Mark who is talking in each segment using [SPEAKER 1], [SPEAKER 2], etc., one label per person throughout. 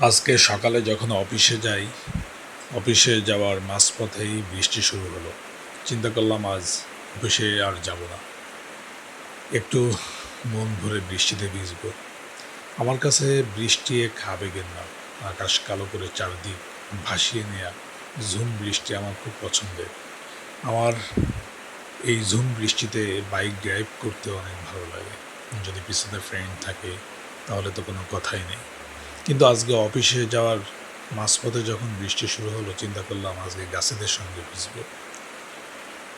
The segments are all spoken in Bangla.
[SPEAKER 1] আজকে সকালে যখন অফিসে যাই, অফিসে যাওয়ার মাঝপথেই বৃষ্টি শুরু হলো। চিন্তা করলাম আজ অফিসে আর যাব না। একটু মন ভরে বৃষ্টিতে ভিজব। আমার কাছে বৃষ্টি এক আবেগের নাম। আকাশ কালো করে চারদিক ভাসিয়ে নেওয়া ঝুম বৃষ্টি আমার খুব পছন্দের। আমার এই ঝুম বৃষ্টিতে বাইক ড্রাইভ করতে অনেক ভালো লাগে। যদি পিছনে ফ্রেন্ড থাকে, তাহলে তো কোনো কথাই নেই। কিন্তু আজকে অফিসে যাওয়ার মাঝপথে যখন বৃষ্টি শুরু হলো, চিন্তা করলাম আজকে গাছেদের সঙ্গে ভিজব।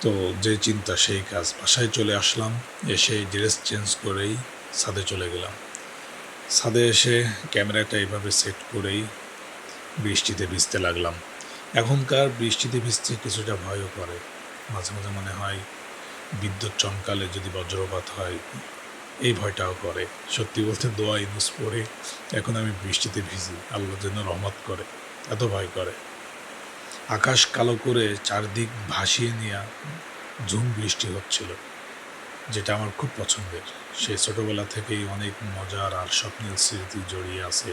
[SPEAKER 1] তো যে চিন্তা, সেই কাজ। বাসায় চলে আসলাম, এসে ড্রেস চেঞ্জ করেই ছাদে চলে গেলাম। ছাদে এসে ক্যামেরাটা এইভাবে সেট করেই বৃষ্টিতে ভিজতে লাগলাম। এখনকার বৃষ্টিতে ভিজতে কিছুটা ভয়ও করে। মাঝে মাঝে মনে হয় বিদ্যুৎ চমকালে যদি বজ্রপাত হয় এই ভয়টাও করে। সত্যি বলতে দোয়া ইউজ পড়ে, এখন আমি বৃষ্টিতে ভিজি, আল্লাহ যেন রহমত করে, এত ভয় করে। আকাশ কালো করে চারদিক ভাসিয়ে নেওয়া ঝুম বৃষ্টি হচ্ছিল, যেটা আমার খুব পছন্দের। সেই ছোটোবেলা থেকেই অনেক মজার আর স্বপ্নের স্মৃতি জড়িয়ে আছে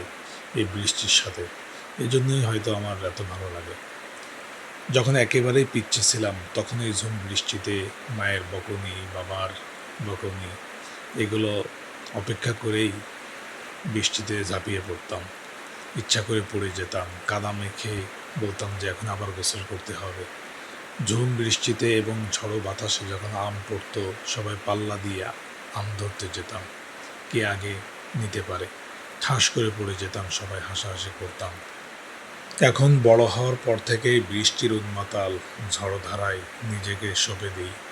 [SPEAKER 1] এই বৃষ্টির সাথে। এই জন্যই হয়তো আমার এত ভালো লাগে। যখন একেবারেই পিচ্ছি ছিলাম, তখন এই ঝুম বৃষ্টিতে মায়ের বকুনি, বাবার বকুনি এগুলো অপেক্ষা করেই বৃষ্টিতে ঝাঁপিয়ে পড়তাম। ইচ্ছা করে পড়ে যেতাম, কাদা মেখে বলতাম যে এখন আবার গোসল করতে হবে। ঝুম বৃষ্টিতে এবং ঝড়ো বাতাসে যখন আম পড়ত, সবাই পাল্লা দিয়ে আম ধরতে যেতাম। কে আগে নিতে পারে? ঠাস করে পড়ে যেতাম, সবাই হাসাহাসি করতাম। এখন বড় হওয়ার পর থেকেই বৃষ্টির উন্মাতাল ঝড়ধারায় নিজেকে সঁপে দিই।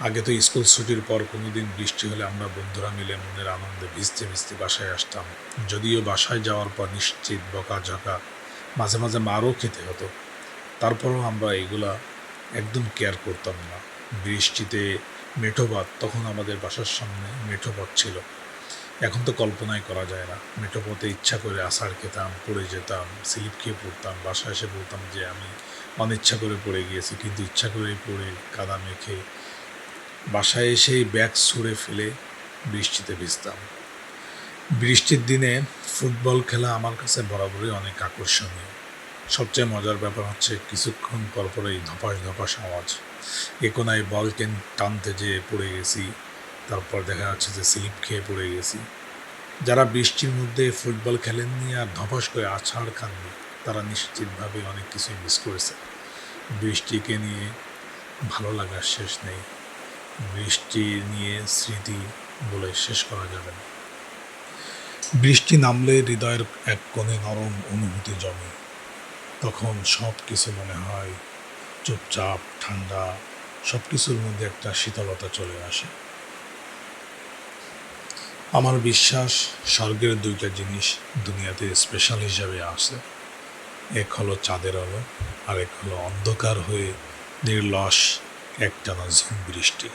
[SPEAKER 1] আগে তো স্কুল ছুটির পর কোনোদিন বৃষ্টি হলে আমরা বন্ধুরা মিলে মনের আনন্দে ভিজতে ভিজতে বাসায় আসতাম। যদিও বাসায় যাওয়ার পর নিশ্চিত বকাঝকা, মাঝে মাঝে মারও খেতে হতো। তারপরও আমরা এগুলা একদম কেয়ার করতাম না। বৃষ্টিতে মেঠোবাদ তখন আমাদের বাসার সামনে মেঠোপথ ছিল। এখন তো কল্পনাই করা যায় না। মেঠোপথে ইচ্ছা করে আষাঢ় খেতাম, পড়ে যেতাম, স্লিপ খেয়ে পড়তাম, বাসায় এসে বলতাম যে আমি অনিচ্ছা করে পড়ে গিয়েছি, কিন্তু ইচ্ছা করেই পড়ে কাদা মেখে বাসায় এসেই ব্যাগ ছুঁড়ে ফেলে বৃষ্টিতে ভিজতাম। বৃষ্টির দিনে ফুটবল খেলা আমার কাছে বরাবরই অনেক আকর্ষণীয়। সবচেয়ে মজার ব্যাপার হচ্ছে কিছুক্ষণ পর পরেই ধপাস ধপাস আওয়াজ। এ কোনায় বল টেন টানতে যেয়ে পড়ে গেছি, তারপর দেখা যাচ্ছে যে স্লিপ খেয়ে পড়ে গেছি। যারা বৃষ্টির মধ্যে ফুটবল খেলেননি আর ধপাস করে আছাড় খাননি, তারা নিশ্চিতভাবে অনেক কিছুই মিস করেছে। বৃষ্টিকে নিয়ে ভালো লাগার শেষ নেই। বৃষ্টি নিয়ে স্মৃতি বলে শেষ করা যাবে না। বৃষ্টি নামলে হৃদয়ের এক কোণে নরম অনুভূতি জমে। তখন সব কিছু মনে হয়, চুপচাপ, ঠান্ডা সব কিছুর মধ্যে একটা শীতলতা চলে আসে। আমার বিশ্বাস, স্বর্গের দুইটা জিনিস দুনিয়াতে স্পেশাল হিসাবে আসে এক হলো চাঁদের আলো আর এক হলো অন্ধকার হয়ে নির্লস একটানা ঝিম বৃষ্টি